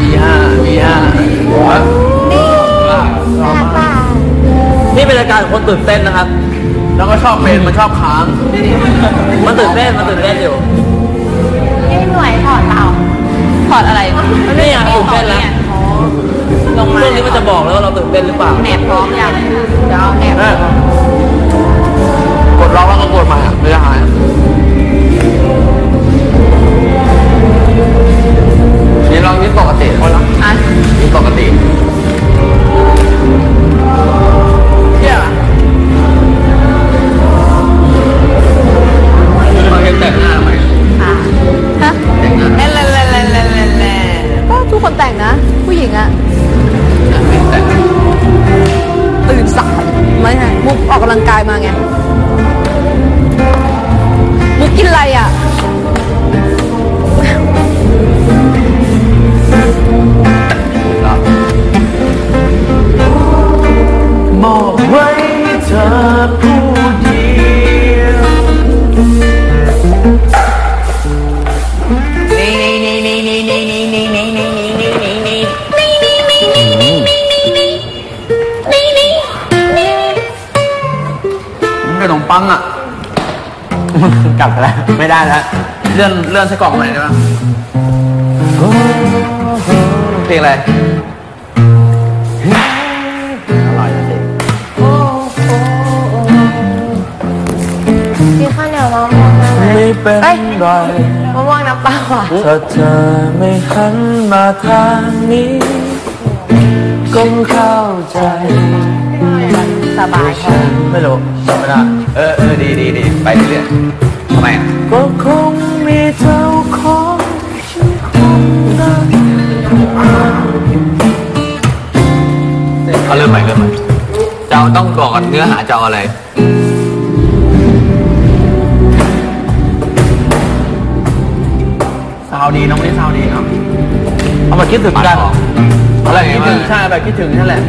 มีห้ามีห้านี่น่ารักป่ะนี่เป็นรายการของคนตื่นเต้นนะครับ แล้วก็ชอบเป็นมันชอบค้าง มันตื่นเต้น มันตื่นเต้นอยู่นี่หน่วยถอดเปล่าถอดอะไรนี่ไงตื่นเต้นแล้วลงมาเรื่องนี้มันจะบอกแล้วว่าเราตื่นเต้นหรือเปล่าแหนบพร้อมยังเดี๋ยวเอาแหนบเออกดล็อกแล้วก็กดใหม่อะไม่ได้หาย นี่ลองยิ้มปกติคนละอะยิ้มปกติ ผู้เดียวนี่นี่นี่นี่นี่นี่นี่นี่นี่นี่นี่นี่นี่ขนมปังอะ กลับแล้ว ไม่ได้แล้ว เลื่อนเลื่อนใส่กล่องใหม่ได้ปะเพลงอะไร เป็นไรมะม่วงน้ำเปล่าอะถ้าเธอไม่หันมาทางนี้ก็เข้าใจสบายไม่รู้จำไม่ได้เออเออดีดีดีไปเรื่อยๆทำไมอะก็คงมีเจ้าของฉันคงได้เอาเริ่มใหม่เริ่มใหม่จะเอาต้องบอกกันเนื้อหาจะเอาอะไร ดีน้องนี่ซาวดีเนาะเอามาคิดถึงกันปัดออกเอาแบบคิดถึงอะไรวะใช่แบบคิดถึงนั่นแหละ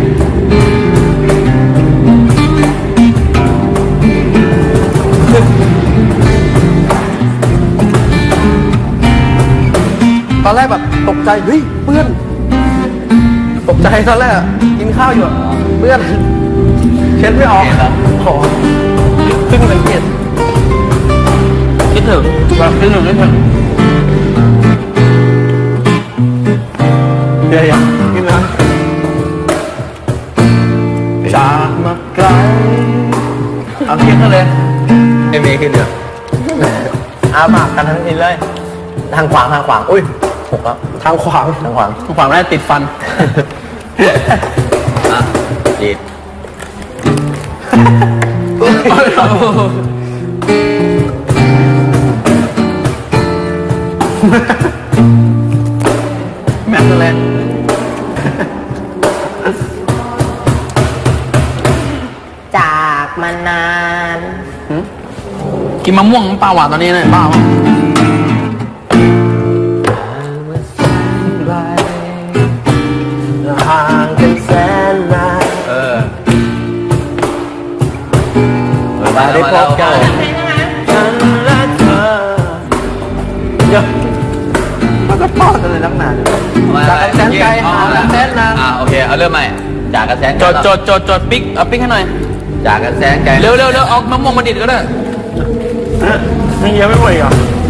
ตอนแรกแบบตกใจเฮ้ยเพื่อนตกใจตอนแรกอะกินข้าวอยู่อะเพื่อนเช็ดไม่ออกขอขึ้นสังเกตคิดถึงแบบคิดถึงคิดถึง เดี๋ยวยังกินนะจากมาไกลเอาเคียงกันเลยไม่มีขึ้นเดี๋ยวอาปากกันทั้งทีเลย ทางขวางทางขวาง อุ้ยหกแล้วทางขวางทางขวางทางขวางน่าจะติดฟันอะดีดแม็ มานานกินมะม่วงน้ำปลาหวานตอนนี้เลยเปล่าห่างกันแสนนานเออมาได้พบกันฉันและเธอเดี๋ยวมันก็ป้อนอะไรนักหนาเนี่ยจากกันแสนไกลหากันแสนนานอ่าโอเค เอาเริ่มใหม่จากกันแสนจดจดจดจดปิ๊กเอาปิ๊กให้หน่อย จากกันแสนไกลเร็วเร็วเร็วเอามะม่วงมาดิดก็ได้ยังเยอะไม่ไหวเหรอว่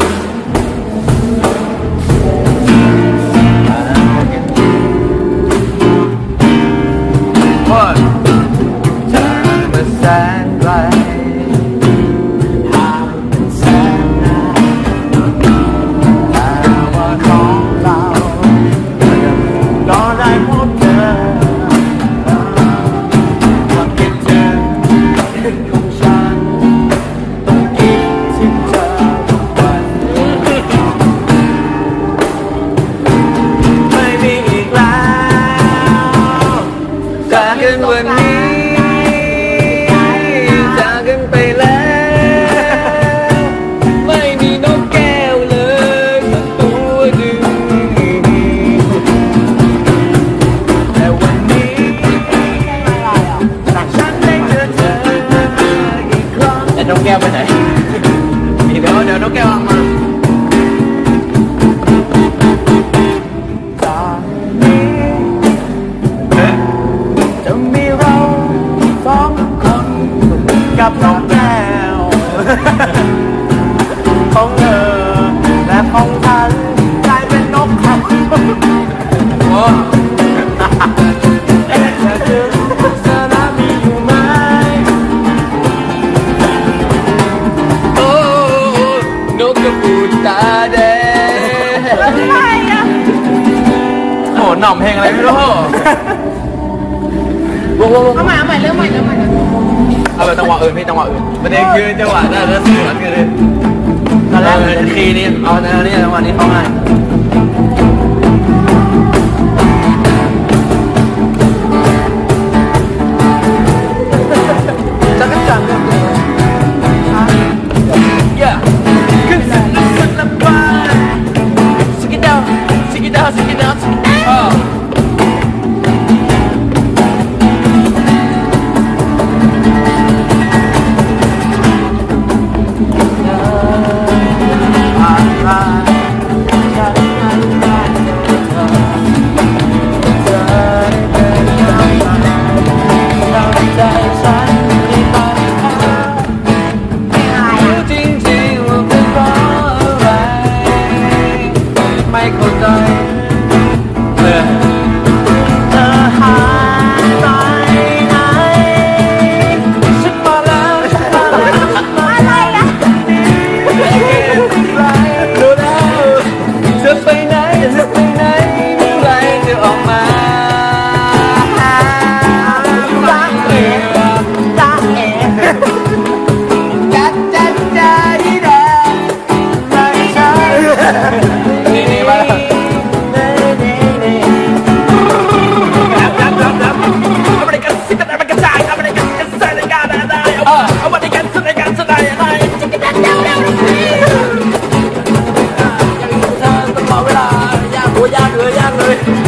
วงวงวงเอาใหม่เอาใหม่เริ่มใหม่เริ่มใหม่เอาแบบจังหวะอื่นพี่จังหวะอื่นประเด็นคือจังหวะน่าจะสวนกันเลยตอนแรกเออคีย์นี้เอาแนวนี้จังหวะนี้เข้าง่า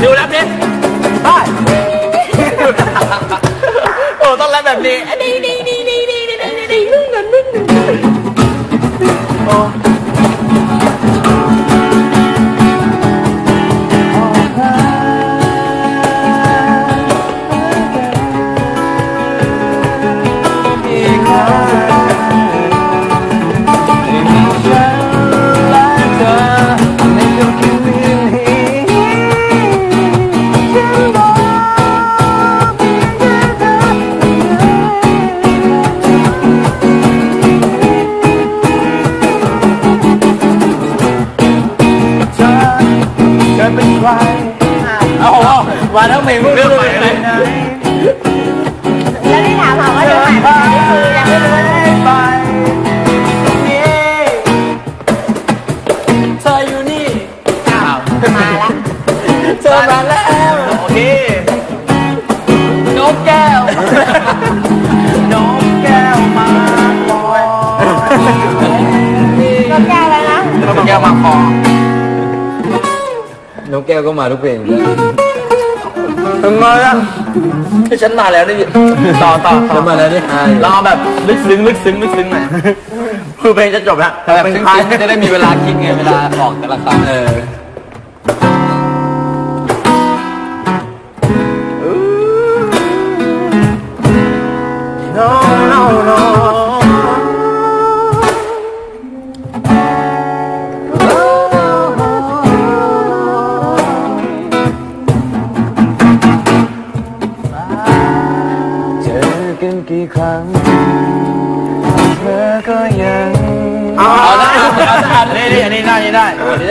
ดูแรปนี้ได้โอ้ต้องแรปแบบนี้อี เอาทั้งเพลงเรื่องเลยแล้วที่ถามหาว่าจะหายไปไหนคือยังไม่รู้ว่าไปเธออยู่นี่มาและเธอมาแล้วโอเคนกแก้วนกแก้วมาลอยก็แก้วอะไรนะนกแก้วมาคอนกแก้วก็มาทุกเพลง ทำไมอะฉันมาแล้วนี่ต่อต่อต่อฉันมาแล้วนี่เราเอาแบบลึกซึ้งลึกซึ้งลึกซึ้งหน่อยคือเพลงจะจบแล้วแต่แบบซึ้งๆจะได้มีเวลาคิดไงเวลาออกแต่ละครั้งเออ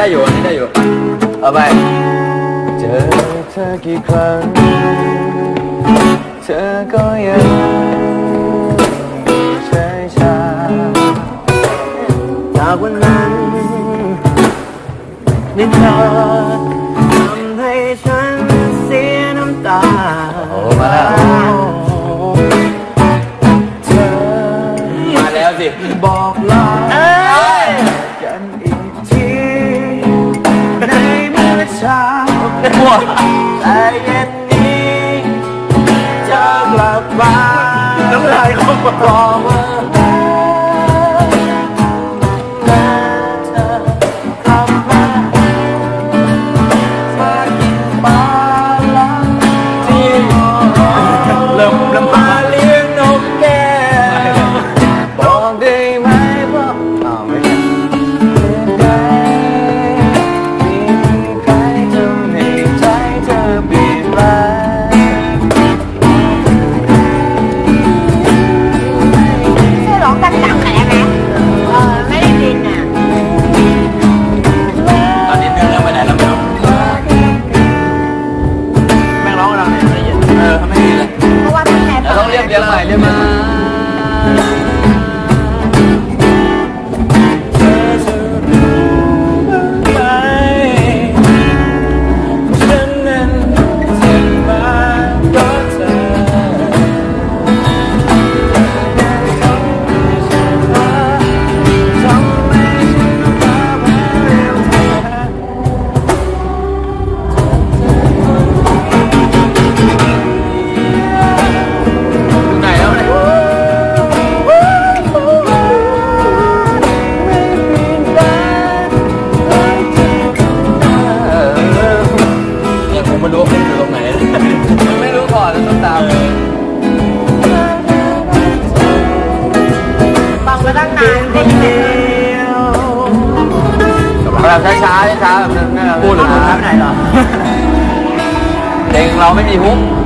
ได้อยู่อันนี้ได้อยู่ เอาไป เจอเธอกี่ครั้ง เธอก็ยังใช้ชาจากวันนั้นนี่เธอา 比如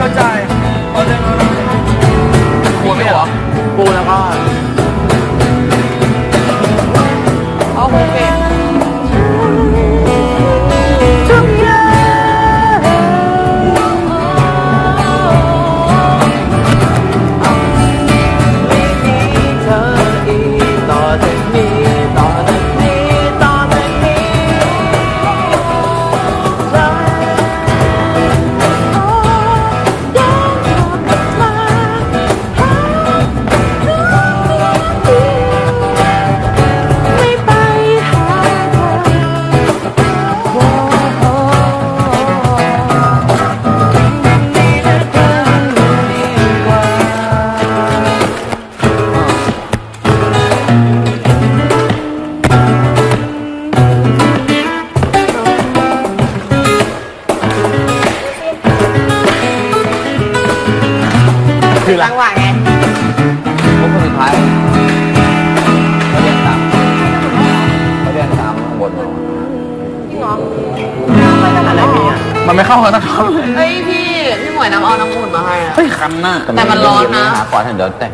ข้าใจกลัวไม่เหรอกูแล้วก็เอาโอเคันไม่เข้ากันนะครับเฮ้ยพี่พี่หมวยน้ำเอน้ำอุ่นมาให้อะ เฮ้ยคันน่ะแต่มันร้อนนะ หาก่านให้เดี๋ยวแต่ง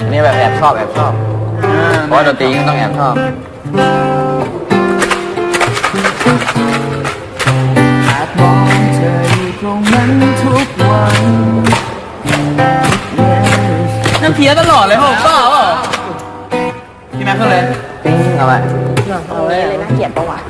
อันนี้แบบแอบชอบแอบชอบ เพราะดนตรีก็ต้องแอบชอบนั้นำเพี้ยตลอดเลยผมเปล่า เอาไว้เอาเลยนะเขียนประวัติ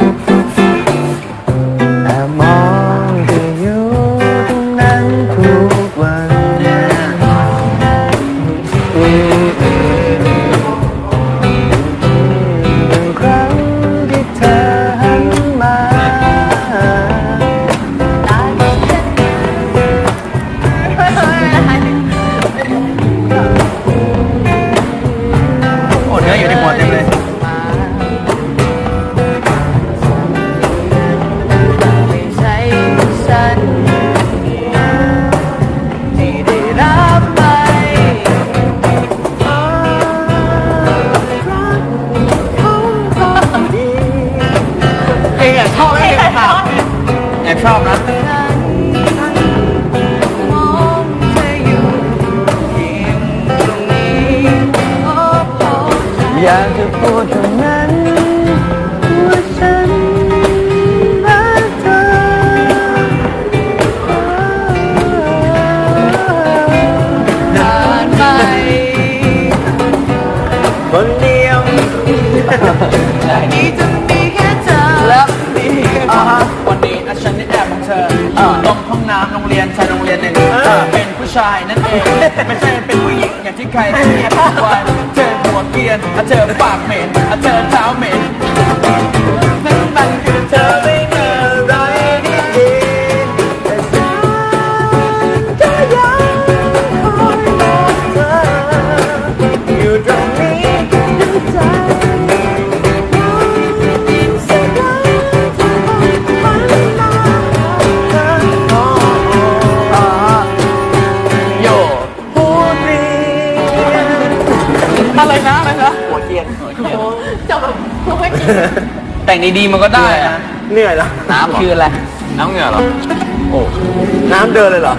งดีๆมันก็ได้นะเหนื่อยละน้ำเหรอ คืออะไร น้ำเหงื่อเหรอ โอ้ น้ำเดินเลยเหรอ